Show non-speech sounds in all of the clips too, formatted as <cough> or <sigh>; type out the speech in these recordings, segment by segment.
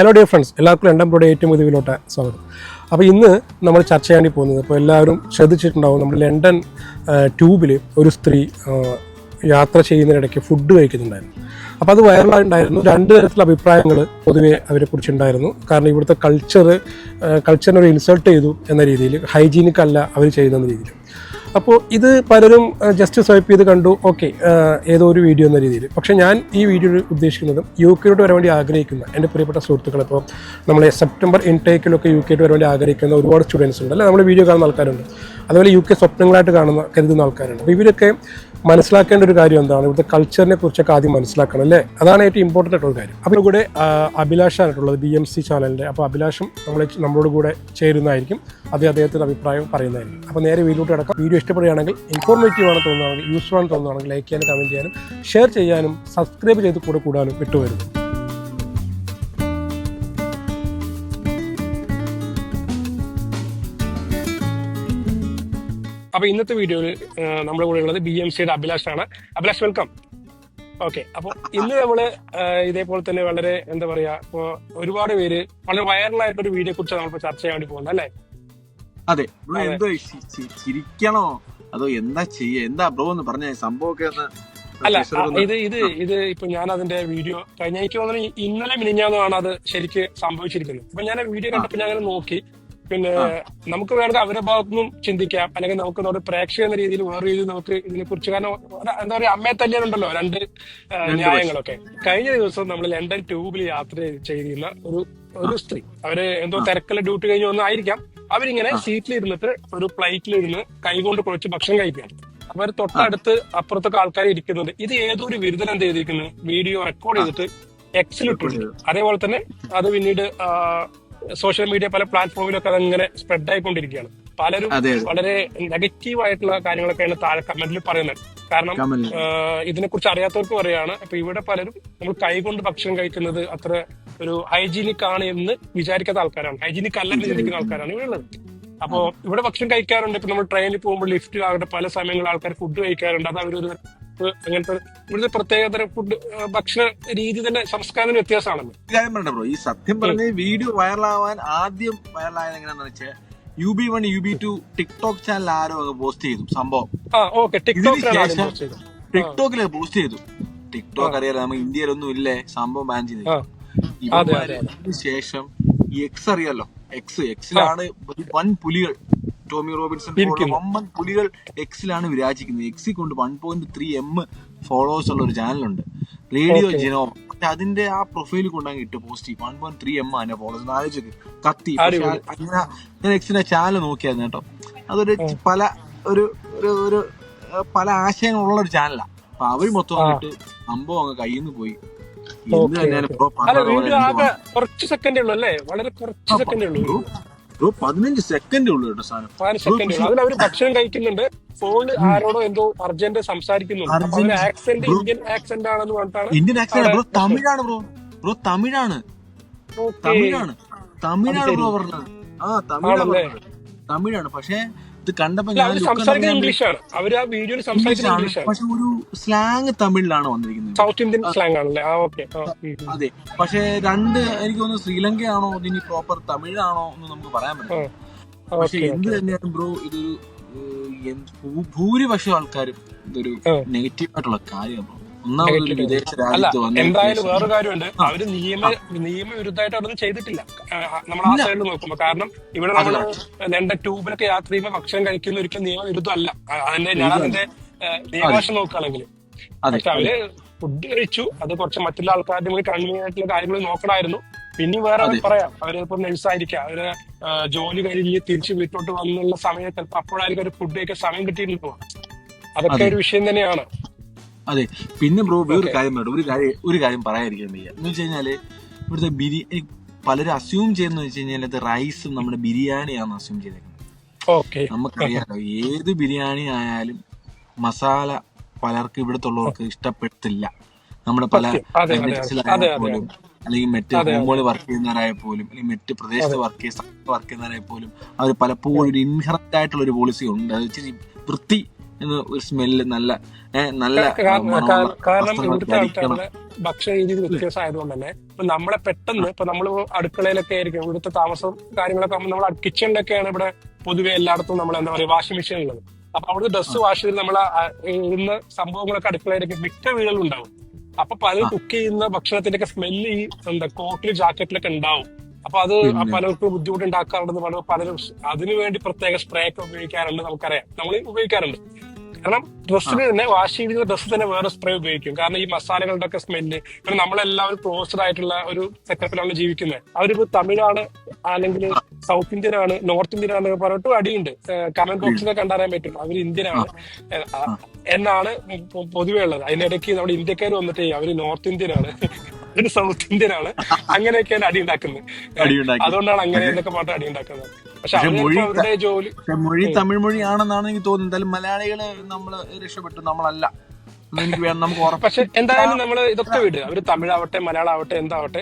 Hello dear friends എല്ലാവർക്കും രണ്ടാം ബ്രോയുടെ ഏറ്റവും ഇതിലോട്ട് സ്വാഗതം. അപ്പോൾ ഇന്ന് നമ്മൾ ചർച്ച ചെയ്യാൻ പോകുന്നത് അപ്പോൾ എല്ലാവരും ശ്രദ്ധിച്ചിട്ടുണ്ടാവും നമ്മൾ ലണ്ടൻ ട്യൂബിൽ ഒരു സ്ത്രീ യാത്ര ചെയ്യുന്നതിനിടയ്ക്ക് ഫുഡ് കഴിക്കുന്നുണ്ടായിരുന്നു. അപ്പോൾ അത് വൈറലായിട്ടുണ്ടായിരുന്നു. രണ്ട് തരത്തിലുള്ള അഭിപ്രായങ്ങൾ പൊതുവേ അവരെക്കുറിച്ചുണ്ടായിരുന്നു കാരണം ഇവിടുത്തെ കൾച്ചർ കൾച്ചറിനെ ഒരു ഇൻസൾട്ട് ചെയ്തു എന്ന രീതിയിൽ ഹൈജീനിക് അല്ല അവർ ചെയ്യുന്ന രീതിയിൽ. അപ്പോൾ ഇത് പലരും ജസ്റ്റ് സ്വൈപ്പ് ചെയ്ത് കണ്ടു. ഓക്കെ ഏതോ ഒരു വീഡിയോ എന്ന രീതിയിൽ. പക്ഷേ ഞാൻ ഈ വീഡിയോ ഉദ്ദേശിക്കുന്നത് യു കെയിലോട്ട് വരാൻ വേണ്ടി ആഗ്രഹിക്കുന്ന എന്റെ പ്രിയപ്പെട്ട സുഹൃത്തുക്കളെ ഇപ്പോൾ നമ്മളെ സെപ്റ്റംബർ ഇൻടേക്കിലൊക്കെ യു കെയിലോട്ട് വരാൻ വേണ്ടി ആഗ്രഹിക്കുന്ന ഒരുപാട് സ്റ്റുഡൻസ് ഉണ്ട്. അല്ലെ? നമ്മൾ വീഡിയോ കാണുന്ന ആൾക്കാരുണ്ട്. അതുപോലെ യു കെ സ്വപ്നങ്ങളായിട്ട് കാണുന്ന കരുതുന്ന ആൾക്കാരുണ്ട്. അപ്പോൾ ഇവരൊക്കെ മനസ്സിലാക്കേണ്ട ഒരു കാര്യം എന്താണ്? ഇവിടുത്തെ കൾച്ചറിനെ കുറിച്ചൊക്കെ ആദ്യം മനസ്സിലാക്കണം അല്ലേ? അതാണ് ഏറ്റവും ഇമ്പോർട്ടന്റ് ആയിട്ടുള്ള കാര്യം. അപ്പോൾ കൂടെ അഭിലാഷായിട്ടുള്ളത് ബി എം സി ചാനലിന്റെ അപ്പോൾ അഭിലാഷം നമ്മളെ നമ്മളോട് കൂടെ ചേരുന്നതായിരിക്കും. അത് അദ്ദേഹത്തിന്റെ അഭിപ്രായം പറയുന്നതായിരിക്കും. അപ്പോൾ നേരെ വീഡിയോട്ട് കിടക്കാം. വീഡിയോ ഇഷ്ടപ്പെടുകയാണെങ്കിൽ ഇൻഫോർമേറ്റീവ് ആണ് തോന്നുകയാണെങ്കിൽ യൂസ്ഫുൾ ആണ് തോന്നുകയാണെങ്കിൽ ലൈക്ക് ചെയ്യാനും കമന്റ് ചെയ്യാനും ഷെയർ ചെയ്യാനും സബ്സ്ക്രൈബ് ചെയ്ത് കൂടെ കൂടാനും വിട്ടുവരുന്നു അപ്പൊ ഇന്നത്തെ വീഡിയോയിൽ നമ്മുടെ കൂടെ ഉള്ളത് ബി എം സിയുടെ അഭിലാഷ് ആണ് അഭിലാഷ് വെൽക്കം ഓക്കെ അപ്പൊ ഇന്ന് നമ്മൾ ഇതേപോലെ തന്നെ വളരെ എന്താ പറയാ ഇപ്പൊ ഒരുപാട് പേര് വളരെ വൈറലായിട്ട് ഒരു വീഡിയോ കുറിച്ച് നമ്മളിപ്പോ ചർച്ച ചെയ്യാൻ വേണ്ടി പോകുന്നത് അല്ലേ? അതെ. എന്തോ ചിരിക്കണോ? അതോ എന്താ ചെയ്യ എന്താ ബ്രോ എന്ന് പറഞ്ഞ സംഭവമൊക്കെ ഒന്ന് അല്ല ഇത് ഇത് ഇത് ഇപ്പൊ ഞാൻ അതിന്റെ വീഡിയോ കഴിഞ്ഞ എനിക്ക് തോന്നുന്നു ഇന്നലെ മിനിഞ്ഞാന്നാണ് അത് ശരിക്ക് സംഭവിച്ചിരിക്കുന്നത്. അപ്പൊ ഞാൻ വീഡിയോ കണ്ടപ്പോ ഞാൻ അങ്ങനെ നോക്കി പിന്നെ നമുക്ക് വേണമെങ്കിൽ അവരുടെ ഭാഗത്തുനിന്നും ചിന്തിക്കാം. അല്ലെങ്കിൽ നമുക്ക് നമ്മുടെ പ്രേക്ഷക എന്ന രീതിയിൽ വേറെ രീതിയിൽ നമുക്ക് ഇതിനെ കുറിച്ച് കാരണം എന്താ പറയുക അമ്മയെ തല്ലിയാലുണ്ടല്ലോ രണ്ട് രണ്ട് ന്യായങ്ങളൊക്കെ. കഴിഞ്ഞ ദിവസം നമ്മൾ ലണ്ടൻ ട്യൂബിൽ യാത്ര ചെയ്തിരുന്ന ഒരു ഒരു സ്ത്രീ. അവർ എന്തോ തിരക്കുള്ള ഡ്യൂട്ടി കഴിഞ്ഞ് വന്നായിരിക്കാം. അവരിങ്ങനെ സീറ്റിൽ ഇരുന്നിട്ട് ഒരു പ്ലേറ്റിൽ ഇരുന്ന് കൈകൊണ്ട് കുഴച്ച് ഭക്ഷണം കഴിക്കുകയാണ്. അപ്പൊ അവർ തൊട്ടടുത്ത് അപ്പുറത്തൊക്കെ ആൾക്കാർ ഇരിക്കുന്നുണ്ട്. ഇത് ഏതോ ഒരു എന്ത് ചെയ്തിരിക്കുന്നു? വീഡിയോ റെക്കോർഡ് ചെയ്തിട്ട് എക്സിലിട്ടുണ്ട് അതേപോലെ തന്നെ അത് പിന്നീട് സോഷ്യൽ മീഡിയ പല പ്ലാറ്റ്ഫോമിലൊക്കെ അതങ്ങനെ സ്പ്രെഡ് ആയിക്കൊണ്ടിരിക്കുകയാണ്. പലരും വളരെ നെഗറ്റീവ് ആയിട്ടുള്ള കാര്യങ്ങളൊക്കെയാണ് താഴെ കമന്റിൽ പറയുന്നത്. കാരണം ഇതിനെ കുറിച്ച് അറിയാത്തവർക്ക് പറയാണ് അപ്പൊ ഇവിടെ പലരും നമ്മൾ കൈകൊണ്ട് ഭക്ഷണം കഴിക്കുന്നത് അത്ര ഒരു ഹൈജീനിക് ആണ് എന്ന് വിചാരിക്കാത്ത ആൾക്കാരാണ്. ഹൈജീനിക് അല്ലെന്ന് ചിന്തിക്കുന്ന ആൾക്കാരാണ് ഇവിടെ ഉള്ളത് അപ്പോ ഇവിടെ ഭക്ഷണം കഴിക്കാറുണ്ട്. ഇപ്പൊ നമ്മൾ ട്രെയിനിൽ പോകുമ്പോൾ ലിഫ്റ്റിലാകട്ടെ പല സമയങ്ങളിൽ ആൾക്കാർ ഫുഡ് കഴിക്കാറുണ്ട്. അത് അവരൊരു ഒരു അങ്ങനത്തെ ഇവിടുത്തെ പ്രത്യേകതരം ഫുഡ് ഭക്ഷണ രീതി തന്നെ സംസ്കാരം വ്യത്യാസമാണല്ലോ. കാര്യം ബ്രോ ഈ സത്യം പറഞ്ഞ വീഡിയോ വൈറലാവാൻ ആദ്യം വൈറലായത് എങ്ങനെയാന്ന് വെച്ചാൽ U B one U B two TikTok channel ആരോ പോസ്റ്റ് ചെയ്തു സംഭവം. ടിക്ടോക്കിൽ പോസ്റ്റ് ചെയ്തു. ടിക്ടോക്ക് അറിയാലോ നമുക്ക് ഇന്ത്യയിലൊന്നും ഇല്ലേ സംഭവം ബാൻ ചെയ്തു. ശേഷം എക്സ് അറിയാലോ എക്സ് എക്സിലാണ് വൻ പുലികൾ. Tommy Robinson. വമ്പൻ പുലികൾ എക്സിലാണ് വിരാജിക്കുന്നത്. എക്സി കൊണ്ട് one point three M followers ഉള്ള ഒരു ചാനലുണ്ട് റേഡിയോ ജിനോ പക്ഷെ അതിന്റെ ആ പ്രൊഫൈൽ കൊണ്ടങ്ങ് ഇട്ട് post one point three M ആണ് ഫോളോവേഴ്സ് ആലോചിക്ക് കത്തി. അങ്ങനെ ഞാൻ എക്സിന്റെ ചാനൽ നോക്കിയായിരുന്നു കേട്ടോ. അതൊരു പല ഒരു ഒരു പല ആശയങ്ങളുള്ള ഒരു ചാനലാണ് അപ്പൊ അവർ മൊത്തം. വന്നിട്ട് സംഭവം അങ്ങ് കയ്യിൽ നിന്ന് പോയി കുറച്ച് സെക്കൻഡേ ഉള്ളൂ അല്ലേ? വളരെ കുറച്ച് സെക്കൻഡേ ഉള്ളൂ. ബ്രോ പതിനഞ്ച് സെക്കൻഡ് ഉള്ളു കേട്ടോ സാധനം. പതിനഞ്ച് സെക്കൻഡ് അതിൽ അവർ ഭക്ഷണം കഴിക്കുന്നുണ്ട്. ഫോണിൽ ആരോടോ എന്തോ അർജന്റ് സംസാരിക്കുന്നുണ്ട്. ആക്സെന്റ് ഇന്ത്യൻ ആക്സെന്റ് ആണെന്ന് പറഞ്ഞിട്ടാണ് ഇന്ത്യൻ ആക്സന്റ് ബ്രോ തമിഴാണ് ബ്രോ. ബ്രോ തമിഴാണ്. തമിഴാണ്. തമിഴാണ് ബ്രോ പറഞ്ഞത്. ആ തമിഴാണ് തമിഴാണ്. പക്ഷെ ഇത് കണ്ടപ്പോ ഞാൻ ഇംഗ്ലീഷാണ് ആ വീഡിയോയിൽ ഇംഗ്ലീഷാണ് പക്ഷെ ഒരു സ്ലാങ് തമിഴിലാണ് വന്നിരിക്കുന്നത്. സൗത്ത് ഇന്ത്യൻ സ്ലാങ് ആണല്ലേ? ആ ഓക്കെ അതെ. പക്ഷെ രണ്ട് എനിക്ക് തോന്നുന്നു ശ്രീലങ്കയാണോ ഇനി പ്രോപ്പർ തമിഴാണോ എന്ന് നമുക്ക് പറയാൻ പറ്റില്ല. പക്ഷെ എന്ത് തന്നെയാണ് ബ്രോ ഇതൊരു ഭൂരിപക്ഷം ആൾക്കാരും ഇതൊരു നെഗറ്റീവ് ആയിട്ടുള്ള കാര്യമാണ് ബ്രോ വിദേശ അല്ല രാജ്യത്ത് എന്തായാലും വേറൊരു കാര്യമുണ്ട്. അവർ നിയമ നിയമവിരുദ്ധമായിട്ട് അതൊന്നും ചെയ്തിട്ടില്ല. നമ്മൾ ആ ഇല്ല. സൈഡിൽ നോക്കുമ്പോ. കാരണം ഇവിടെ നമ്മൾ രണ്ട ട്യൂബിലൊക്കെ യാത്ര ചെയ്യുമ്പോൾ ഭക്ഷണം കഴിക്കുന്ന ഒരിക്കലും നിയമവിരുദ്ധമല്ല. ആ, അതിന്റെ ഞാൻ അതിന്റെ നിയമവശം നോക്കുകയാണെങ്കിൽ. അതെ. പക്ഷെ അവർ ഫുഡ് കഴിച്ചു. അത് കുറച്ച് മറ്റുള്ള ആൾക്കാരുടെ കൂടി കൺവീനിയൻ ആയിട്ടുള്ള കാര്യങ്ങൾ നോക്കണമായിരുന്നു. പിന്നെ വേറെ അതെ. പറയാം. അവർ ഇപ്പൊ നഴ്സായിരിക്കാം അവർ ആ, ജോലി കഴിഞ്ഞ് തിരിച്ചു വീട്ടിലോട്ട് വന്നുള്ള സമയത്ത് അപ്പോഴായിരിക്കും ഒരു ഫുഡ് കഴിക്കാൻ സമയം കിട്ടിയിട്ടുണ്ടോ അതൊക്കെ അതെ. ഒരു വിഷയം തന്നെയാണ്. അതെ പിന്നെ ബ്രോ ഒരു. കാര്യം പറഞ്ഞു ഒരു കാര്യം ഒരു കാര്യം പറയാതിരിക്കാൻ വയ്യ. എന്ന് വെച്ച് കഴിഞ്ഞാൽ ഇവിടുത്തെ ബിരിയാണി പലരും അസ്യൂം ചെയ്യുന്ന വെച്ച് കഴിഞ്ഞാൽ അത് റൈസും നമ്മുടെ ബിരിയാണിയാണെന്ന് അസ്യൂം ചെയ്തേക്കുന്നത്. ഓക്കെ നമുക്കറിയാലോ ഏത് ബിരിയാണി ആയാലും മസാല പലർക്കും ഇവിടുത്തെ ഉള്ളവർക്ക് ഇഷ്ടപ്പെടുത്തില്ല. നമ്മുടെ പല പോലും അല്ലെങ്കിൽ മറ്റ് അതെ. വർക്ക് ചെയ്യുന്നവരായ പോലും അല്ലെങ്കിൽ മറ്റ് പ്രദേശത്ത് വർക്ക് ചെയ്യുന്ന വർക്ക് ചെയ്യുന്നവരായ പോലും അവർ പലപ്പോഴും ഒരു ഇൻഹറന്റ് ആയിട്ടുള്ള ഒരു പോളിസി ഉണ്ട്. അത് വെച്ച് വൃത്തി ഒരു സ്മെല്ല് നല്ല നല്ല കാരണം ഇവിടുത്തെ ആൾക്കാരുടെ ഭക്ഷണ രീതി വ്യത്യാസമായതുകൊണ്ട് തന്നെ ഇപ്പൊ നമ്മളെ പെട്ടെന്ന് ഇപ്പൊ നമ്മൾ അടുക്കളയിലൊക്കെ ആയിരിക്കും ഇവിടുത്തെ താമസം കാര്യങ്ങളൊക്കെ നമ്മൾ കിച്ചണിലൊക്കെയാണ് ഇവിടെ പൊതുവെ എല്ലായിടത്തും നമ്മൾ എന്താ പറയുക വാഷിംഗ് മെഷീൻ ഉള്ളത്. അപ്പൊ അവിടുത്തെ ഡ്രസ്സ് വാഷ് ചെയ്ത് നമ്മൾ ഇന്ന് സംഭവങ്ങളൊക്കെ അടുക്കളയിലൊക്കെ മിക്ക വീടുകളും ഉണ്ടാവും. അപ്പൊ പലരും കുക്ക് ചെയ്യുന്ന ഭക്ഷണത്തിന്റെ ഒക്കെ സ്മെല്ല് ഈ എന്താ കോട്ടിലും ജാക്കറ്റിലൊക്കെ ഉണ്ടാവും. അപ്പൊ അത്. പലർക്കും ബുദ്ധിമുട്ടുണ്ടാക്കാറുണ്ടെന്ന് പറഞ്ഞു പലരും അതിനുവേണ്ടി പ്രത്യേക സ്പ്രേ ഒക്കെ ഉപയോഗിക്കാറുണ്ട് നമുക്കറിയാം. നമ്മൾ ഉപയോഗിക്കാറുണ്ട്. കാരണം ഡ്രസ്സിന് തന്നെ വാഷ് ചെയ്തിരുന്ന ഡ്രസ്സ് തന്നെ വേറെ സ്പ്രേ ഉപയോഗിക്കും. കാരണം ഈ മസാലകളുടെ ഒക്കെ സ്മെല്ല് കാരണം നമ്മളെല്ലാവരും ക്ലോസ്ഡ് ആയിട്ടുള്ള ഒരു സെറ്റപ്പിലാണ് ജീവിക്കുന്നത് അവരിപ്പോ തമിഴാണ് അല്ലെങ്കിൽ സൗത്ത് ഇന്ത്യൻ ആണ് നോർത്ത് ഇന്ത്യൻ ആണ് പറഞ്ഞിട്ട് അടിയുണ്ട്. കമന്റ് ബോക്സിനെ കണ്ടറിയാൻ പറ്റും. അവർ ഇന്ത്യൻ ആണ് എന്നാണ് പൊതുവേ ഉള്ളത്. അതിനിടയ്ക്ക് നമ്മുടെ ഇന്ത്യക്കാർ വന്നിട്ട് അവർ നോർത്ത് ഇന്ത്യൻ ആണ് അവർ സൗത്ത് ഇന്ത്യൻ ആണ് അങ്ങനെയൊക്കെയാണ് അടി ഉണ്ടാക്കുന്നത് അതുകൊണ്ടാണ് അങ്ങനെ എന്നൊക്കെ പറഞ്ഞിട്ട് അടി ഉണ്ടാക്കുന്നത് പക്ഷെ മൊഴി അവരുടെ ജോലി പക്ഷെ മൊഴി തമിഴ് മൊഴിയാണെന്നാണ് എനിക്ക് തോന്നുന്നത്. എന്തായാലും മലയാളികൾ നമ്മൾ രക്ഷപ്പെട്ടു നമ്മളല്ല. എനിക്ക് നമുക്ക് പക്ഷെ എന്തായാലും നമ്മൾ ഇതൊക്കെ വിടുക അവർ തമിഴാവട്ടെ മലയാളാവട്ടെ എന്താവട്ടെ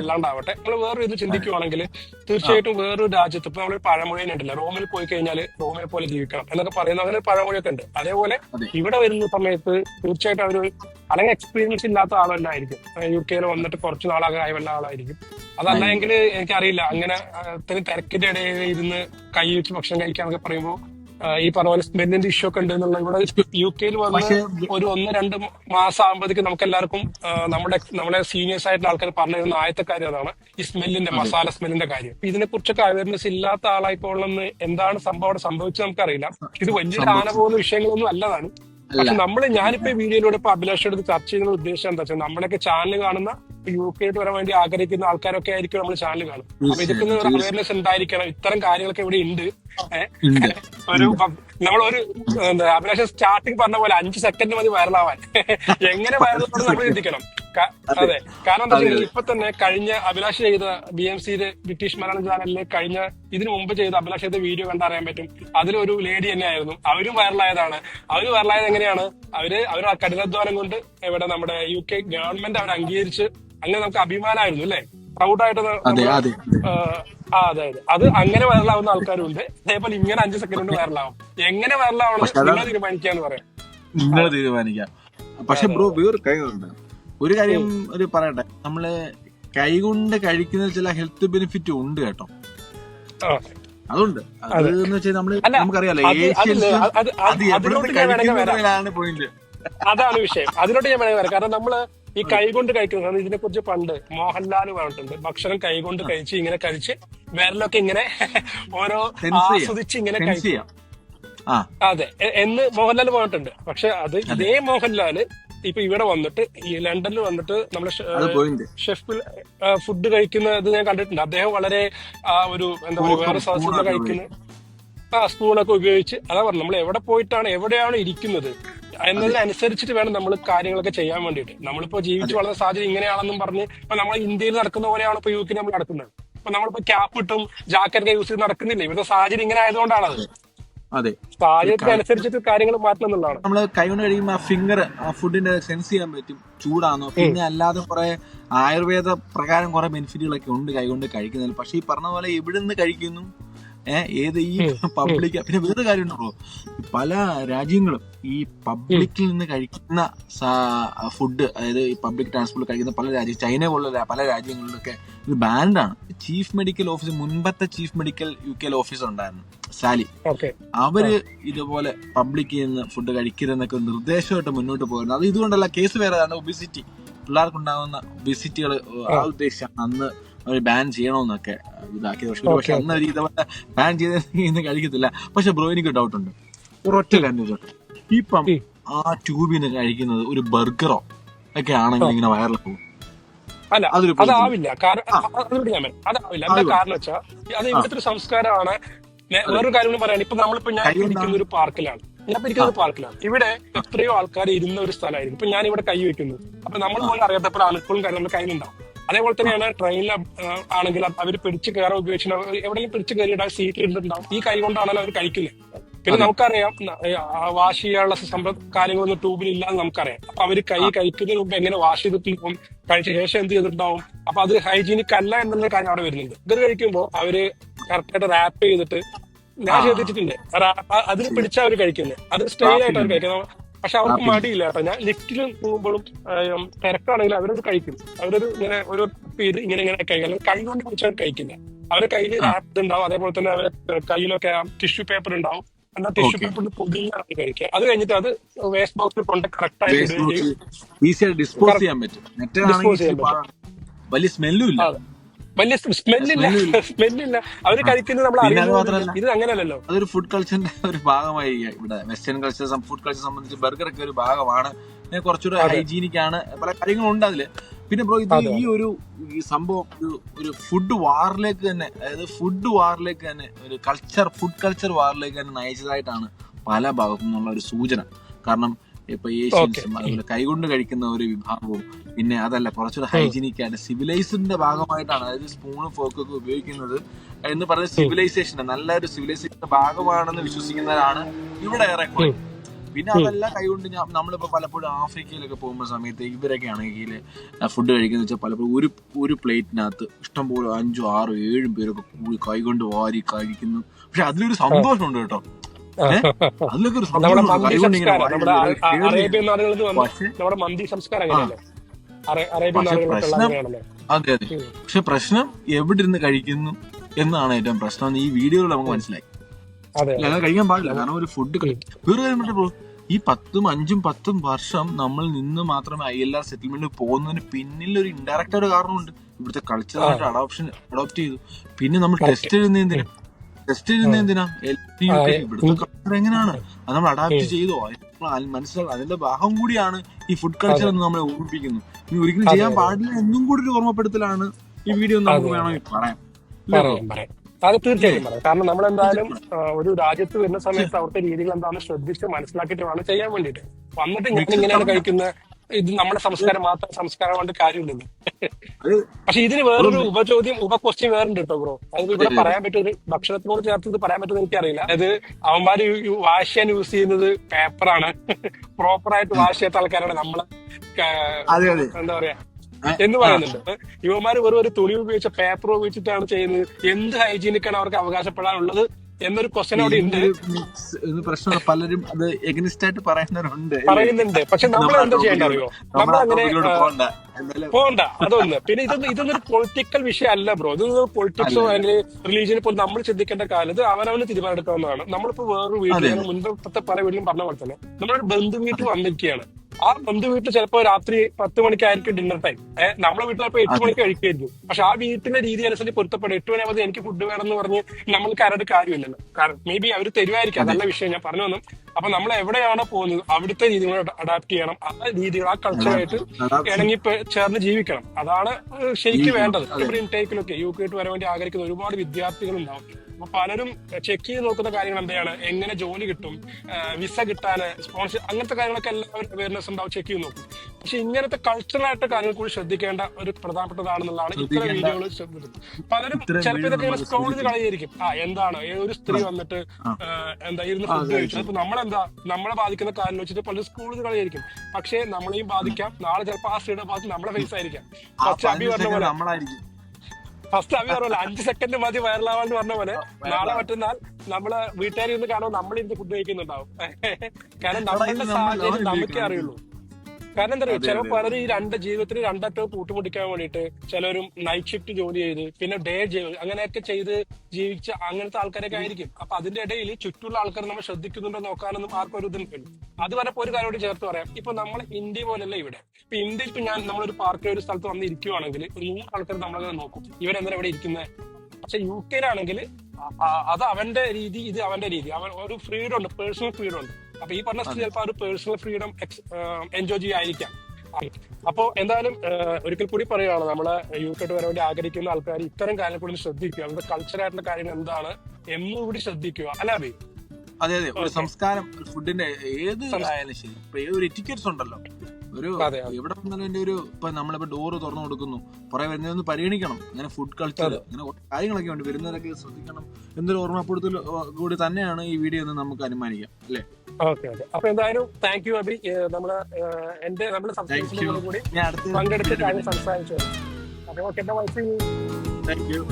അല്ലാണ്ടാവട്ടെ. നമ്മൾ വേറൊരു ഇത് ചിന്തിക്കുവാണെങ്കിൽ തീർച്ചയായിട്ടും വേറൊരു രാജ്യത്ത് ഇപ്പൊ നമ്മൾ പഴമൊഴി ഉണ്ടല്ലോ റോമിൽ പോയി കഴിഞ്ഞാൽ റോമിനെ പോലെ ജീവിക്കണം എന്നൊക്കെ പറയുന്ന അങ്ങനെ പഴമൊഴിയൊക്കെ ഉണ്ട്. അതേപോലെ ഇവിടെ വരുന്ന സമയത്ത് തീർച്ചയായിട്ടും അവർ അല്ലെങ്കിൽ എക്സ്പീരിയൻസ് ഇല്ലാത്ത ആളല്ലായിരിക്കും. യു കെയിൽ വന്നിട്ട് കുറച്ച് നാളാകെ ആയ വല്ല ആളായിരിക്കും. അതല്ലെങ്കിൽ എനിക്കറിയില്ല. അങ്ങനെ തിരക്കിന്റെ ഇടയിൽ ഇരുന്ന് കൈ വെച്ച് ഭക്ഷണം കഴിക്കാന്നൊക്കെ പറയുമ്പോൾ ഈ പറഞ്ഞ പോലെ സ്മെല്ലിന്റെ ഇഷ്യൂ ഒക്കെ ഉണ്ട് എന്നുള്ള ഇവിടെ യു കെയിൽ വന്ന് ഒരു ഒന്ന് രണ്ട് മാസം ആകുമ്പോഴത്തേക്ക് നമുക്ക് എല്ലാവർക്കും നമ്മുടെ നമ്മുടെ സീനിയേഴ്സ് ആയിട്ടുള്ള ആൾക്കാർ പറഞ്ഞു തരുന്ന ആദ്യത്തെ കാര്യം അതാണ് ഈ സ്മെല്ലിന്റെ മസാല സ്മെല്ലിന്റെ കാര്യം. ഇതിനെ കുറിച്ചൊക്കെ അവയർനെസ് ഇല്ലാത്ത ആളായിക്കോളെന്ന് എന്താണ് സംഭവം അവിടെ സംഭവിച്ചത് നമുക്കറിയില്ല. ഇത് വലിയ ആന പോകുന്ന വിഷയങ്ങളൊന്നും അല്ലതാണ് പക്ഷെ നമ്മൾ ഞാനിപ്പോ ഈ വീഡിയോയിലൂടെ ഇപ്പൊ അഭിലാഷയോട് ചർച്ച ചെയ്യുന്ന ഉദ്ദേശം എന്താ വെച്ചാൽ നമ്മളൊക്കെ ചാനൽ കാണുന്ന യു കെ വരാൻ വേണ്ടി ആഗ്രഹിക്കുന്ന ആൾക്കാരൊക്കെ ആയിരിക്കും നമ്മൾ ചാനൽ കാണും അപ്പൊ ഇതൊക്കെ ഒരു അവയർനെസ് ഉണ്ടായിരിക്കണം ഇത്തരം കാര്യങ്ങളൊക്കെ ഇവിടെ ഉണ്ട്. ഒരു നമ്മളൊരു എന്താ അഭിലാഷം സ്റ്റാർട്ടിങ് പറഞ്ഞ പോലെ അഞ്ച് സെക്കൻഡ് മതി വൈറലാവാൻ <laughs> എങ്ങനെ വൈറലാവണം നമ്മൾ ചിന്തിക്കണം. അതെ. കാരണം എന്താ വെച്ചാൽ ഇപ്പൊ തന്നെ കഴിഞ്ഞ അഭിലാഷ് ചെയ്ത ബി എം സിയിലെ ബ്രിട്ടീഷ് മലയാളം ചാനലിൽ കഴിഞ്ഞ ഇതിനു മുമ്പ് ചെയ്ത അഭിലാഷ് ചെയ്ത വീഡിയോ കണ്ടറിയാൻ പറ്റും. അതിലൊരു ലേഡി തന്നെയായിരുന്നു. അവരും വൈറലായതാണ്. അവർ വൈറലായത് എങ്ങനെയാണ്? അവർ അവർ ആ കഠിനാധ്വാനം കൊണ്ട് ഇവിടെ നമ്മുടെ യു കെ ഗവൺമെന്റ് അവരെ അംഗീകരിച്ച് അങ്ങനെ നമുക്ക് അഭിമാനമായിരുന്നു അല്ലേ? പ്രൗഡായിട്ട് അതെ അതെ ആ അതെ അതെ. അത് അങ്ങനെ വൈറലാവുന്ന ആൾക്കാരും ഉണ്ട് അതേപോലെ ഇങ്ങനെ അഞ്ച് സെക്കൻഡ് കൊണ്ട് വൈറലാവും. എങ്ങനെ വൈറലാവണം നിങ്ങൾ തീരുമാനിക്കാന്ന് പറയാം. നിങ്ങൾ തീരുമാനിക്കാം. പക്ഷെ ബ്രോ വേറെ കാര്യമുണ്ട് ഒരു കാര്യം ഒരു പറയട്ടെ. നമ്മൾ കൈകൊണ്ട് കഴിക്കുന്ന ചില ഹെൽത്ത് ബെനിഫിറ്റ് ഉണ്ട് കേട്ടോ. ആ. അതുണ്ട്. അത് എന്ന് വെച്ചാൽ നമ്മൾ നമുക്കറിയാലോ ഏഷ്യൻസ് പോയിന്റ് അതാണ് വിഷയം. അതിനോട് ഞാൻ വേണമെങ്കിൽ വരാം. കാരണം നമ്മൾ ഈ കൈകൊണ്ട് കഴിക്കുന്നത് കാരണം ഇതിനെ കുറിച്ച് പണ്ട് മോഹൻലാൽ പറഞ്ഞിട്ടുണ്ട്. ഭക്ഷണം കൈകൊണ്ട് കഴിച്ച് ഇങ്ങനെ കഴിച്ച് വിരലൊക്കെ ഇങ്ങനെ <laughs> ഓരോ ആസ്വദിച്ച് ഇങ്ങനെ കഴിക്കുക ആ. അതെ. എന്ന് മോഹൻലാൽ പറഞ്ഞിട്ടുണ്ട്. പക്ഷെ അത്. ഇതേ മോഹൻലാൽ ഇപ്പൊ ഇവിടെ വന്നിട്ട് ഈ ലണ്ടനിൽ വന്നിട്ട് നമ്മുടെ ഷെഫ് ഫുഡ് കഴിക്കുന്നത് ഞാൻ കണ്ടിട്ടുണ്ട്. അദ്ദേഹം വളരെ ആ ഒരു എന്താ പറയുക വേറെ സദസ്സിൽ കഴിക്കുന്ന ആ സ്പൂണൊക്കെ ഉപയോഗിച്ച് അതാ പറഞ്ഞു നമ്മൾ എവിടെ പോയിട്ടാണ് എവിടെയാണ് ഇരിക്കുന്നത് എന്നതിനനുസരിച്ചിട്ട് വേണം നമ്മൾ കാര്യങ്ങളൊക്കെ ചെയ്യാൻ വേണ്ടിയിട്ട്. നമ്മളിപ്പോ ജീവിച്ചു വളർന്ന സാഹചര്യം ഇങ്ങനെയാണെന്നും പറഞ്ഞ് ഇപ്പൊ നമ്മൾ ഇന്ത്യയിൽ നടക്കുന്ന പോലെയാണ് ഇപ്പൊ യു കെ നമ്മൾ നടക്കുന്നത്. ഇപ്പൊ നമ്മളിപ്പോ ക്യാപ്പ് ഇട്ടും ജാക്കറ്റ് യൂസ് ചെയ്ത് നടക്കുന്നില്ല? ഇവരുടെ സാഹചര്യം ഇങ്ങനെ ആയതുകൊണ്ടാണത്. അതെ. സാഹചര്യത്തിനനുസരിച്ചിട്ട് കാര്യങ്ങൾ മാറ്റണം എന്നുള്ളതാണ്. നമ്മൾ കൈകൊണ്ട് കഴിയുമ്പോ ആ ഫിംഗർ ആ ഫുഡിന്റെ സെൻസ് ചെയ്യാൻ പറ്റും. ചൂടാണോ പിന്നെ അല്ലാതെ കുറെ ആയുർവേദ പ്രകാരം കുറെ ബെനിഫിറ്റുകളൊക്കെ ഉണ്ട് കൈകൊണ്ട് കഴിക്കുന്നതിൽ. പക്ഷെ ഈ പറഞ്ഞ പോലെ എവിടുന്ന് കഴിക്കുന്നു? ഏഹ് ഏത് ഈ പബ്ലിക് <laughs> പിന്നെ വേറെ കാര്യം ഉണ്ടോ പല രാജ്യങ്ങളും ഈ പബ്ലിക്കിൽ നിന്ന് കഴിക്കുന്ന ഫുഡ് അതായത് ഈ പബ്ലിക് ട്രാൻസ്പോർട്ട് കഴിക്കുന്ന പല രാജ്യം ചൈന പോലുള്ള പല രാജ്യങ്ങളിലൊക്കെ ഇത് ബാൻഡാണ് ചീഫ് മെഡിക്കൽ ഓഫീസർ മുൻപത്തെ chief medical U K officer ഉണ്ടായിരുന്നു. സാലി. ഓക്കെ. അവർ ഇതുപോലെ പബ്ലിക്കിൽ നിന്ന് ഫുഡ് കഴിക്കരുതെന്നൊക്കെ നിർദ്ദേശമായിട്ട് മുന്നോട്ട് പോകുന്നത് അത് ഇതുകൊണ്ടല്ല കേസ് വേറെ ഒബിസിറ്റി പിള്ളേർക്കുണ്ടാകുന്ന ഒബിസിറ്റികൾ ആ ഉദ്ദേശിച്ചാണ് അന്ന് അവർ ബാൻ ചെയ്യണമെന്നൊക്കെ ഇതാക്കിയത്. പക്ഷെ പക്ഷെ അന്ന് അവർ ഇതുപോലെ ബാൻ ചെയ്ത് കഴിക്കത്തില്ല. പക്ഷെ ബ്രോ എനിക്ക് ഡൗട്ട് ഉണ്ട്. ഒരൊറ്റ കാര്യം ഇപ്പം ആ ട്യൂബിന് കഴിക്കുന്നത് ഒരു ബർഗറോ ഒക്കെ ആണെങ്കിൽ ഇങ്ങനെ വയറിൽ പോകും അല്ല അതൊരു അതാവില്ല. കാരണം. അതാവില്ല. എന്താ. കാരണം വെച്ചാൽ അത് ഇവിടുത്തെ ഒരു സംസ്കാരമാണ്. വേറൊരു കാര്യം പറയാണ് ഇപ്പൊ നമ്മളിപ്പോ ഞാൻ. ഇരിക്കുന്ന ഒരു പാർക്കിലാണ്. ഞാൻ ഇരിക്കുന്ന ഒരു പാർക്കിലാണ്. ഇവിടെ എത്രയോ ആൾക്കാർ ഇരുന്ന ഒരു സ്ഥലമായിരിക്കും. ഇപ്പൊ ഞാൻ ഇവിടെ കൈ വെക്കുന്നു. അപ്പൊ നമ്മൾ പോലും അറിയാത്തപ്പോൾ അണുക്കളും കാര്യം നമ്മുടെ കയ്യിലുണ്ടാവും അതേപോലെ തന്നെയാണ് ട്രെയിനിൽ ആണെങ്കിൽ അവർ പിടിച്ച് കയറാൻ ഉപയോഗിച്ചാൽ എവിടെയെങ്കിലും പിടിച്ച് കയറിയിട്ട് ആ സീറ്റ് ഇട്ടിട്ടുണ്ടാവും. ഈ കൈ കൊണ്ടാണല്ലോ അവർ കഴിക്കുന്നത് പിന്നെ നമുക്കറിയാം വാഷ് ചെയ്യാനുള്ള സംഭവ കാര്യങ്ങളൊന്നും ട്യൂബിൽ ഇല്ലാന്ന് നമുക്കറിയാം. അപ്പൊ അവർ കൈ കഴിക്കുന്നതിന് മുമ്പ് എങ്ങനെ വാഷ് ചെയ്തിട്ടുണ്ടാവും കഴിച്ച ശേഷം എന്ത് ചെയ്തിട്ടുണ്ടാവും? അപ്പൊ അത് ഹൈജീനിക് അല്ല എന്നുള്ള കാര്യം അവിടെ വരുന്നുണ്ട്. ഇത് കഴിക്കുമ്പോൾ അവർ കറക്റ്റായിട്ട് റാപ്പ് ചെയ്തിട്ട് ഞാൻ ആ. അതിന് പിടിച്ച അവർ കഴിക്കുന്നത് അത് സ്റ്റൈൽ ആയിട്ട് അവർ കഴിക്കുന്നത് പക്ഷെ അവർക്ക് മടിയില്ല കേട്ടോ. ഞാൻ ലിഫ്റ്റിൽ പോകുമ്പോഴും തിരക്കാണെങ്കിലും തിരക്കാണെങ്കിൽ അവരത് കഴിക്കും. അവരൊരു ഇങ്ങനെ ഒരു പേര് ഇങ്ങനെ ഇങ്ങനെ കഴിക്കും. അല്ലെങ്കിൽ കൈ കൊണ്ട് പിടിച്ചവർ കഴിക്കില്ല അവരെ കയ്യിൽ റാപ്പ് ആപ്പ് ഉണ്ടാവും അതേപോലെ തന്നെ അവരെ കയ്യിലൊക്കെ ടിഷ്യൂ പേപ്പർ ഉണ്ടാവും. എന്നാൽ ടിഷ്യൂ. പേപ്പറിൽ പൊതിയാണ് കഴിക്കുക. അത് കഴിഞ്ഞിട്ട് അത് വേസ്റ്റ് ബോക്സിൽ കൊണ്ട് കറക്റ്റ് ആയിട്ട് ഡിസ്പോസ് ചെയ്യാൻ പറ്റും. വലിയ സ്മെല്ലും ഇല്ല. വലിയ സ്മെല്ലില്ല. സ്മെല്ലില്ല. അവർ കഴിക്കുന്നത് നമ്മൾ അറിയുന്നത്. ഇത് അങ്ങനെയല്ലല്ലോ അതൊരു ഫുഡ് കൾച്ചറിന്റെ ഒരു ഭാഗമായി ഇവിടെ വെസ്റ്റേൺ കൾച്ചർ ഫുഡ് കൾച്ചർ സംബന്ധിച്ച് ബർഗർ ഒക്കെ ഒരു ഭാഗമാണ്. കുറച്ചുകൂടെ. ഹൈജീനിക് ആണ് പല കാര്യങ്ങളുണ്ട് അതിൽ. പിന്നെ ബ്രോ ഇത് ഈ ഒരു ഈ സംഭവം ഒരു ഒരു ഫുഡ് വാറിലേക്ക് തന്നെ അതായത് ഫുഡ് വാറിലേക്ക് തന്നെ ഒരു കൾച്ചർ ഫുഡ് കൾച്ചർ വാറിലേക്ക് തന്നെ നയിച്ചതായിട്ടാണ് പല ഭാഗത്തു നിന്നുള്ള ഒരു സൂചന. കാരണം ഇപ്പൊ ഏഷ്യൻസും അതുപോലെ കൈകൊണ്ട് കഴിക്കുന്ന ഒരു വിഭാഗവും പിന്നെ അതല്ല കുറച്ചുകൂടെ ഹൈജീനിക് ആയിട്ട് സിവിലൈസിന്റെ ഭാഗമായിട്ടാണ് അതായത് സ്പൂണും ഫോക്കൊക്കെ ഉപയോഗിക്കുന്നത് എന്ന് പറയുന്നത് സിവിലൈസേഷൻ നല്ലൊരു സിവിലൈസേഷന്റെ ഭാഗമാണെന്ന് വിശ്വസിക്കുന്നവരാണ് ഇവിടെ ഏറെക്കുറെ പിന്നെ അതല്ല കൈകൊണ്ട് ഞാൻ നമ്മളിപ്പോ പലപ്പോഴും ആഫ്രിക്കയിലൊക്കെ പോകുന്ന സമയത്ത് ഇവരൊക്കെ ആണെങ്കിൽ ഫുഡ് കഴിക്കുന്ന വെച്ചാൽ പലപ്പോഴും ഒരു ഒരു പ്ലേറ്റിനകത്ത് ഇഷ്ടംപോലെ അഞ്ചോ ആറോ ഏഴും പേരൊക്കെ കൂടി കൈകൊണ്ട് വാരി കഴിക്കുന്നു. പക്ഷെ അതിലൊരു സന്തോഷമുണ്ട് കേട്ടോ. അതിലൊക്കെ ഒരു നമ്മുടെ സന്തോഷമുണ്ട് മന്തി സംസ്കാരം നമ്മുടെ വാരി അ- അറേബ്യൻ നാടുകളിൽ നിന്ന് വന്ന പക്ഷെ നമ്മുടെ മന്തി സംസ്കാരം അങ്ങനെയല്ലേ? അറേ- അറേബ്യൻ പക്ഷെ നാടുകളിലൊക്കെ പ്രശ്നം- അങ്ങനെയാണല്ലോ? അതെ അതെ. ഉം. പക്ഷെ പ്രശ്നം എവിടെ ഇരുന്ന് കഴിക്കുന്നു എന്നാണ് ഏറ്റവും പ്രശ്നം. എന്ന് ഈ വീഡിയോയിൽ നമുക്ക് മനസ്സിലായി. അതെ അല്ല, അങ്ങനെ കഴിക്കാൻ പാടില്ല. കാരണം ഒരു ഫുഡ് വേറെ കാര്യം പറഞ്ഞ ഈ പത്തും അഞ്ചും പത്തും വർഷം നമ്മൾ നിന്ന് മാത്രമേ ഐ എൽ ആർ സെറ്റിൽമെന്റ് പോകുന്നതിന് പിന്നിൽ ഒരു ഇൻഡയറക്റ്റ് ഒരു കാരണമുണ്ട്. ഇവിടുത്തെ കൾച്ചറായിട്ട് അഡോപ്ഷൻ അഡോപ്റ്റ് ചെയ്തു. പിന്നെ നമ്മൾ. ടെസ്റ്റ് എഴുതുന്ന എന്തിനാ ടെസ്റ്റ് ചെയ്യുന്ന എന്തിനാ? ഇവിടുത്തെ എങ്ങനെയാണ്? അത് നമ്മൾ അഡാപ്റ്റ്. ചെയ്തോ. മനസ്സിലാവും അതിന്റെ ഭാഗം കൂടിയാണ് ഈ ഫുഡ് കൾച്ചർ എന്ന് നമ്മളെ ഓർമ്മിപ്പിക്കുന്നു ഇനി ഒരിക്കലും ചെയ്യാൻ പാടില്ല എന്നും കൂടി ഒരു ഓർമ്മപ്പെടുത്തലാണ് ഈ വീഡിയോ നമുക്ക് വേണമെങ്കിൽ? പറയാം. പറയാം അത് തീർച്ചയായും പറയാം. കാരണം നമ്മൾ എന്തായാലും ഒരു രാജ്യത്ത് വരുന്ന സമയത്ത് <laughs> അവിടുത്തെ രീതികൾ എന്താണെന്ന് ശ്രദ്ധിച്ച് മനസ്സിലാക്കിയിട്ട് വേണം ചെയ്യാൻ വേണ്ടിയിട്ട്. വന്നിട്ട് ഞാൻ ഇങ്ങനെയാണ് കഴിക്കുന്നത് ഇത് നമ്മുടെ സംസ്കാരം മാത്രം സംസ്കാരം കൊണ്ട് കാര്യമില്ലല്ലോ. പക്ഷെ ഇതിന് വേറൊരു ഉപചോദ്യം ഉപ ക്വസ്റ്റ്യൻ വേറുണ്ട് കേട്ടോ ബ്രോ. അത് ഇവിടെ പറയാൻ പറ്റും ഒരു ഭക്ഷണത്തിനോട് ചേർത്ത് ഇത് പറയാൻ പറ്റുമെന്ന് എനിക്കറിയില്ല. അതായത് അവന്മാര് വാഷ് ചെയ്യാൻ യൂസ് ചെയ്യുന്നത് പേപ്പറാണ്. പ്രോപ്പർ ആയിട്ട് വാഷ് ചെയ്യാത്ത ആൾക്കാരാണ് നമ്മളെ. എന്താ പറയാ? എന്ന് പറയുന്നുണ്ട്. ഇവന്മാര് വെറും ഒരു തുണി ഉപയോഗിച്ച പേപ്പർ ഉപയോഗിച്ചിട്ടാണ് ചെയ്യുന്നത്. എന്ത് ഹൈജീനിക്കാണ് അവർക്ക് അവകാശപ്പെടാനുള്ളത്? എന്നൊരു ക്വസ്റ്റ്യൻ അവിടെ ഉണ്ട്. പ്രശ്നം പലരും അത് എഗനിസ്റ്റ് ആയിട്ട് പറയുന്നവരുണ്ട്? പറയുന്നുണ്ട്. പക്ഷെ നമ്മൾ എന്താ ചെയ്യേണ്ട അറിയോ? നമ്മൾ അങ്ങനെ പോകണ്ട. അതൊന്ന്. പിന്നെ ഇതൊന്നും ഇതൊന്നും പൊളിറ്റിക്കൽ വിഷയം അല്ല ബ്രോ. ഇതൊന്നും പൊളിറ്റിക്സോ അല്ല. അല്ലെങ്കിൽ റിലീജിയൻ പോലും നമ്മൾ ചിന്തിക്കേണ്ട കാലത്ത് അവനവന് തീരുമാനം എടുക്കാവുന്നതാണ് നമ്മളിപ്പോ വേറൊരു വീട്ടിൽ മുൻപത്തെ പല വീട്ടിലും പറഞ്ഞ പോലെ തന്നെ നമ്മളൊരു ബന്ധു വീട്ടിൽ വന്നിരിക്കുകയാണ്. ആ ബന്ധു വീട്ടിൽ ചിലപ്പോ രാത്രി പത്ത് മണിക്കായിരിക്കും ഡിന്നർ ടൈം ഏഹ് നമ്മളെ വീട്ടിൽ ചിലപ്പോൾ എട്ട് മണിക്ക് കഴിക്കുമായിരിക്കും. പക്ഷെ ആ വീട്ടിന്റെ രീതി അനുസരിച്ച് പൊരുത്തപ്പെടും. എട്ട് മണി അവധി എനിക്ക് ഫുഡ് വേണം എന്ന് പറഞ്ഞ് നമ്മൾക്ക് ആരോട് കാര്യമില്ലല്ലോ. കാരണം മേ ബി അവർ തരുമായിരിക്കും. അതല്ല വിഷയം. ഞാൻ പറഞ്ഞു വന്നു. അപ്പൊ നമ്മൾ എവിടെയാണോ പോകുന്നത് അവിടുത്തെ രീതികൾ അഡാപ്റ്റ് ചെയ്യണം. ആ രീതികൾ ആ കൾച്ചറായിട്ട് ഇണങ്ങി ചേർന്ന് ജീവിക്കണം. അതാണ് ശരിക്കും വേണ്ടത്. ഇൻടേക്കിലൊക്കെ യു കെ വരാൻ വേണ്ടി ആഗ്രഹിക്കുന്ന ഒരുപാട് വിദ്യാർത്ഥികൾ ഉണ്ടാവും അപ്പൊ പലരും ചെക്ക് ചെയ്ത് നോക്കുന്ന കാര്യങ്ങൾ എന്താണ് എങ്ങനെ ജോലി കിട്ടും? വിസ കിട്ടാന് സ്പോൺസർ അങ്ങനത്തെ കാര്യങ്ങളൊക്കെ എല്ലാവരും അവയർനെസ് ഉണ്ടാവും ചെക്ക് ചെയ്ത് നോക്കും. പക്ഷെ ഇങ്ങനത്തെ കൾച്ചറായിട്ട് കാര്യങ്ങൾ കൂടി ശ്രദ്ധിക്കേണ്ട ഒരു പ്രധാനപ്പെട്ടതാണെന്നുള്ളതാണ് ഇത്തരം ശ്രദ്ധിക്കേണ്ട- വീഡിയോകൾ ശ്രദ്ധിക്കുന്നത്. പലരും ചിലപ്പോൾ ഇതൊക്കെ ഇങ്ങനെ സ്ക്രോൾ ചെയ്ത് കളയായിരിക്കും. ആ എന്താണ്? ഒരു സ്ത്രീ വന്നിട്ട് എന്താ ഇരുന്ന് ഫുഡ് കഴിച്ചു. അപ്പൊ നമ്മളെന്താ നമ്മളെ ബാധിക്കുന്ന കാര്യം വെച്ചിട്ട് പലരും സ്കൂൾ ചെയ്ത് കളയായിരിക്കും. പക്ഷേ നമ്മളെയും ബാധിക്കാം. നാളെ ചിലപ്പോൾ ആ സ്ത്രീയുടെ ഭാഗത്ത് നമ്മളെ ഫേസ് ആയിരിക്കാം. ആ അഭി പറഞ്ഞ പോലെ. നമ്മളായിരിക്കും. ഫസ്റ്റ് അബി പറഞ്ഞ അഞ്ച് സെക്കൻഡ് മതി വൈറലാവാന്ന് പറഞ്ഞ പോലെ. നാളെ പറ്റുന്നാൽ നമ്മളെ വീട്ടുകാരിൽ നിന്ന് കാണുമ്പോൾ നമ്മളിരുന്ന് ഫുഡ് കഴിക്കുന്നുണ്ടാവും. കാരണം നമ്മളുടെ സാഹചര്യം നമുക്കേ അറിയുള്ളൂ. കാരണം എന്താ പറയുക ചിലപ്പോൾ. പലരും ഈ രണ്ട് ജീവിതത്തിൽ രണ്ടറ്റവും കൂട്ടുമുട്ടിക്കാൻ വേണ്ടിയിട്ട് ചിലരും നൈറ്റ് ഷിഫ്റ്റ് ജോലി ചെയ്ത് പിന്നെ ഡേ ജോലി അങ്ങനെയൊക്കെ ചെയ്ത് ജീവിച്ച അങ്ങനത്തെ ആൾക്കാരൊക്കെ ആയിരിക്കും. അപ്പൊ അതിന്റെ ഇടയിൽ ചുറ്റുള്ള ആൾക്കാർ നമ്മൾ ശ്രദ്ധിക്കുന്നുണ്ടോ നോക്കാനൊന്നും ആർക്കും ഒരു ഇതുണ്ട് അത് വരെ ഒരു കാര്യം കൂടി ചേർത്ത് പറയാം. ഇപ്പൊ നമ്മൾ ഇന്ത്യ പോലല്ല ഇവിടെ. ഇപ്പൊ ഇന്ത്യയിൽ ഇപ്പൊ ഞാൻ നമ്മളൊരു പാർക്കിൽ ഒരു സ്ഥലത്ത് വന്ന് ഇരിക്കുവാണെങ്കിൽ ഒരു നൂറ് ആൾക്കാർ നമ്മളങ്ങനെ നോക്കും. ഇവരെന്താ ഇവിടെ ഇരിക്കുന്നത് പക്ഷെ യു കെയിലാണെങ്കിൽ അത് അവന്റെ രീതി ഇത് അവന്റെ രീതി. അവൻ ഒരു ഫ്രീഡം ഉണ്ട് പേഴ്സണൽ ഫ്രീഡം ഉണ്ട്. അപ്പൊ ഈ പറഞ്ഞ ചിലപ്പോൾ ഒരു പേഴ്സണൽ ഫ്രീഡം എൻജോയ് ചെയ്യാതിരിക്കാം. അപ്പോ എന്തായാലും ഒരിക്കൽ കൂടി പറയുകയാണ് നമ്മളെ യൂട്യൂബ് കെട്ട് വരാൻ വേണ്ടി ആഗ്രഹിക്കുന്ന ആൾക്കാർ ഇത്തരം കാര്യങ്ങൾ കൂടി ശ്രദ്ധിക്കുക. അവരുടെ കൾച്ചറായിട്ടുള്ള കാര്യങ്ങൾ എന്താണ് എന്നും കൂടി ശ്രദ്ധിക്കുക. അല്ല അബി? അതെ അതെ. ഒരു. സംസ്കാരം ഫുഡിന്റെ ഏത് ആയാലും ശരി. ഇപ്പൊ ഒരു എറ്റിക്കറ്റ്സ് ഉണ്ടല്ലോ. ഒരു. എവിടെ വന്നാലും എന്റെ ഒരു ഇപ്പൊ നമ്മളിപ്പോ ഡോറ് തുറന്നു കൊടുക്കുന്നു. കുറെ വരുന്നതൊന്ന് പരിഗണിക്കണം. അങ്ങനെ ഫുഡ് കൾച്ചർ. അങ്ങനെ കാര്യങ്ങളൊക്കെ ഉണ്ട്. വരുന്നവരൊക്കെ ശ്രദ്ധിക്കണം. എന്നൊരു ഓർമ്മപ്പെടുത്തൽ കൂടി തന്നെയാണ് ഈ വീഡിയോ എന്ന് നമുക്ക് അനുമാനിക്കാം. അല്ലേ? Okay okay. അപ്പൊ എന്തായാലും താങ്ക് യു അബി നമ്മൾ എന്റെ നമ്മുടെ സംസ്ഥാനത്തിലും കൂടി ഞാൻ അടുത്ത പങ്കെടുത്ത് കാര്യം സംസാരിച്ചു. അപ്പൊ ഓക്കെ എന്റെ വൈഫ് താങ്ക് യു